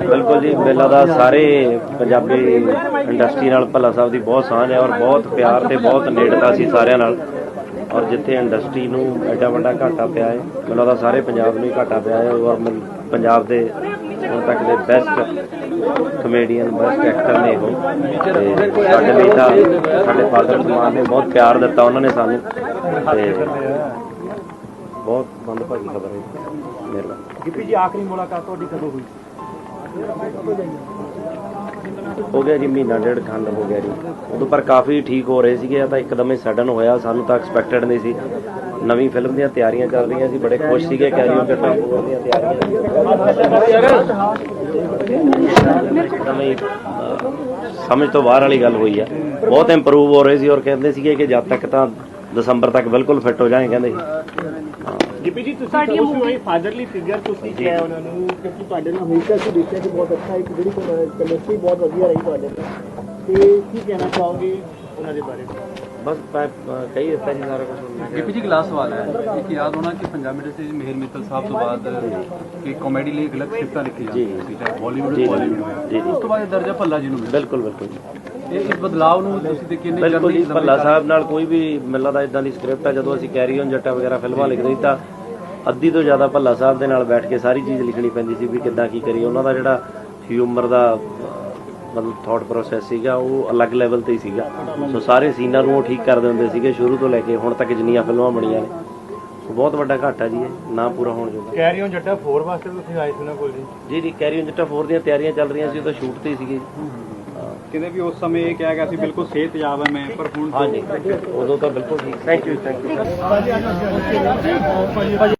ਬਿਲਕੁਲ ਜੀ, ਮੇਲਾ ਦਾ ਸਾਰੇ ਪੰਜਾਬੀ ਇੰਡਸਟਰੀ ਨਾਲ ਭੱਲਾ ਸਾਹਿਬ ਦੀ ਬਹੁਤ ਸਾਂਝ ਹੈ ਔਰ ਬਹੁਤ ਪਿਆਰ ਤੇ ਬਹੁਤ ਨੇੜਤਾ ਸੀ ਸਾਰਿਆਂ ਨਾਲ। ਔਰ ਜਿੱਥੇ ਇੰਡਸਟਰੀ ਨੂੰ ਐਡਾ ਵੱਡਾ ਘਾਟਾ ਪਿਆ ਹੈ, ਮੈਨੂੰ ਲੱਗਦਾ ਸਾਰੇ ਪੰਜਾਬ ਨੂੰ ਹੀ ਘਾਟਾ ਪਿਆ ਹੈ, ਔਰ ਪੰਜਾਬ ਦੇ ਹੁਣ ਤੱਕ ਦੇ ਬੈਸਟ ਕਮੇਡੀਅਨ ਬੈਸਟ ਐਕਟਰ ਨੇ ਉਹ। ਸਾਡੇ ਲਈ ਤਾਂ ਸਾਡੇ ਫਾਦਰ ਸਮਾਨ ਨੇ ਬਹੁਤ ਪਿਆਰ ਦਿੱਤਾ ਉਹਨਾਂ ਨੇ ਸਾਨੂੰ। ਤੇ ਬਹੁਤ ਮੰਦਭਾਗੀ ਖਬਰ ਹੈ। ਮੇਰਾ ਗਿੱਪੀ ਜੀ, ਆਖਰੀ ਮੁਲਾਕਾਤ ਤੁਹਾਡੀ ਕਦੋਂ ਹੋਈ? ਹੋ ਗਿਆ ਜੀ, ਮਹੀਨਾ ਡੇਢ ਖੰਡ ਹੋ ਗਿਆ ਜੀ। ਉਦੋਂ ਪਰ ਕਾਫੀ ਠੀਕ ਹੋ ਰਹੇ ਸੀਗੇ, ਇਹ ਤਾਂ ਇੱਕਦਮ ਹੀ ਸਡਨ ਹੋਇਆ। ਸਾਨੂੰ ਤਾਂ ਐਕਸਪੈਕਟਡ ਨਹੀਂ ਸੀ। ਨਵੀਂ ਫਿਲਮ ਦੀਆਂ ਤਿਆਰੀਆਂ ਚੱਲ ਰਹੀਆਂ ਸੀ, ਬੜੇ ਖੁਸ਼ ਸੀਗੇ ਕੈਰੀਓ ਤੇ ਦੀਆਂ ਤਿਆਰੀਆਂ ਇੱਕਦਮ ਸਮਝ ਤੋਂ ਬਾਹਰ ਵਾਲੀ ਗੱਲ ਹੋਈ ਆ। ਬਹੁਤ ਇੰਪਰੂਵ ਹੋ ਰਹੇ ਸੀ ਔਰ ਕਹਿੰਦੇ ਸੀਗੇ ਕਿ ਜਦ ਤੱਕ ਤਾਂ ਦਸੰਬਰ ਤੱਕ ਬਿਲਕੁਲ ਫਿੱਟ ਹੋ ਜਾਏ, ਕਹਿੰਦੇ ਸੀ ਗਿੱਪੀ ਜੀ ਤੁਸੀਂ ਕਦੋਂ ਹੋਏ ਫਾਦਰਲੀ ਫਿਗਰ ਤੁਸੀਂ ਕਿਹਾ ਉਹਨਾਂ ਨੂੰ ਕਿਉਂਕਿ ਤੁਹਾਡੇ ਨਾਲ ਹਮੇਸ਼ਾ ਅਸੀਂ ਦੇਖਿਆ ਕਿ ਬਹੁਤ ਅੱਛਾ ਇੱਕ ਜਿਹੜੀ ਕੈਮਿਸਟਰੀ ਬਹੁਤ ਵਧੀਆ ਰਹੀ ਤੁਹਾਡੇ ਨਾਲ। ਤੇ ਕੀ ਕਹਿਣਾ ਚਾਹੋਗੇ ਉਹਨਾਂ ਦੇ ਬਾਰੇ? ਬਸ ਕਹੀ ਦਿੱਤਾ ਜੀ ਸਾਰਾ ਕੁਝ ਗਿੱਪੀ ਜੀ ਲਾਸਟ ਸਵਾਲ ਹੈ। ਇੱਕ ਯਾਦ ਹੋਣਾ ਕਿ ਪੰਜਾਬੀ ਇੰਡਸਟਰੀ 'ਚ ਮਿਹਰ ਮਿੱਤਲ ਸਾਹਿਬ ਤੋਂ ਬਾਅਦ ਕਿ ਕਾਮੇਡੀ ਲਈ ਇੱਕ ਅਲੱਗ ਲਿਖੀ ਜਾਂਦੀਆਂ ਸੀ ਚਾਹੇ ਬਾਲੀਵੁੱਡ ਬਾਲੀਵੁੱਡ ਹੋਇਆ ਜੀ, ਜੀ। ਉਸ ਤੋਂ ਬਾਅਦ ਦਰਜਾ ਭੱਲਾ ਜੀ ਨੂੰ ਬਿਲਕੁਲ ਬਿਲਕੁਲ ਇਸ ਬਦਲਾਅ ਨੂੰ ਤੁਸੀਂ ਦੇਖੀ ਕਿੰਨੇ ਬਿਲਕੁਲ ਜੀ ਭੱਲਾ ਸਾਹਿਬ ਨਾਲ ਕੋਈ ਵੀ ਮਿਲਦਾ ਦਾ ਇਦਾਂ ਦੀ ਸਕ੍ਰਿਪਟ ਹੈ ਜਦੋਂ ਅਸੀਂ ਕੈਰੀ ਔਨ ਜੱਟਾ ਵਗੈਰਾ ਫਿਲਮਾਂ ਲਿਖਦੇ ਸੀ ਤਾਂ ਅੱਧੀ ਤੋਂ ਜ਼ਿਆਦਾ ਭੱਲਾ ਸਾਹਿਬ ਦੇ ਨਾਲ ਬੈਠ ਕੇ ਸਾਰੀ ਚੀਜ਼ ਲਿਖਣੀ ਪੈਂਦੀ ਸੀ ਵੀ ਕਿੱਦਾਂ ਕੀ ਕਰੀਏ। ਉਹਨਾਂ ਦਾ ਜਿਹੜਾ ਹਿਊਮਰ ਦਾ ਅਹ, ਮਤਲਬ ਥਾਟ ਪ੍ਰੋਸੈਸ ਸੀਗਾ ਉਹ ਅਲੱਗ ਲੈਵਲ ਤੇ ਹੀ ਸੀਗਾ। ਸੋ ਸਾਰੇ ਸੀਨਾਂ ਨੂੰ ਉਹ ਠੀਕ ਕਰਦੇ ਹੁੰਦੇ ਸੀਗੇ ਸ਼ੁਰੂ ਤੋਂ ਲੈ ਕੇ ਹੁਣ ਤੱਕ ਜਿੰਨੀਆਂ ਫਿਲਮਾਂ ਬਣੀਆਂ ਨੇ। ਸੋ ਬਹੁਤ ਵੱਡਾ ਘਾਟਾ ਜੀ ਇਹ ਨਾ ਪੂਰਾ ਹੋਣ ਜੋਗਾ। ਹੋ ਜੱਟਾ 4 ਵਾਸਤੇ ਤੁਸੀਂ ਆਏ ਸੀ ਉਹਨਾਂ ਕੋਲ ਜੀ ਜੀ ਜੀ ਕੈਰੀ ਔਨ ਜੱਟਾ 4 ਦੀਆਂ ਤਿਆਰੀਆਂ ਚੱਲ ਰਹੀਆਂ ਸੀ ਉਹ ਤਾਂ ਸ਼ੂਟ ਤੇ ਹੀ ਸੀਗੇ ਜੀ ਕਿਤੇ ਵੀ ਉਸ ਸਮੇਂ ਇਹ ਕਿਹਾ ਗਿਆ ਸੀ ਬਿਲਕੁਲ ਸਿਹਤਯਾਬ ਹੈ ਮੈਂ ਪਰ ਹੁਣ ਹਾਂਜੀ ਉਦੋਂ ਤਾਂ ਬਿਲਕੁਲ ਠੀਕ ਥੈਂਕ ਯੂ ਥੈਂਕ ਯੂ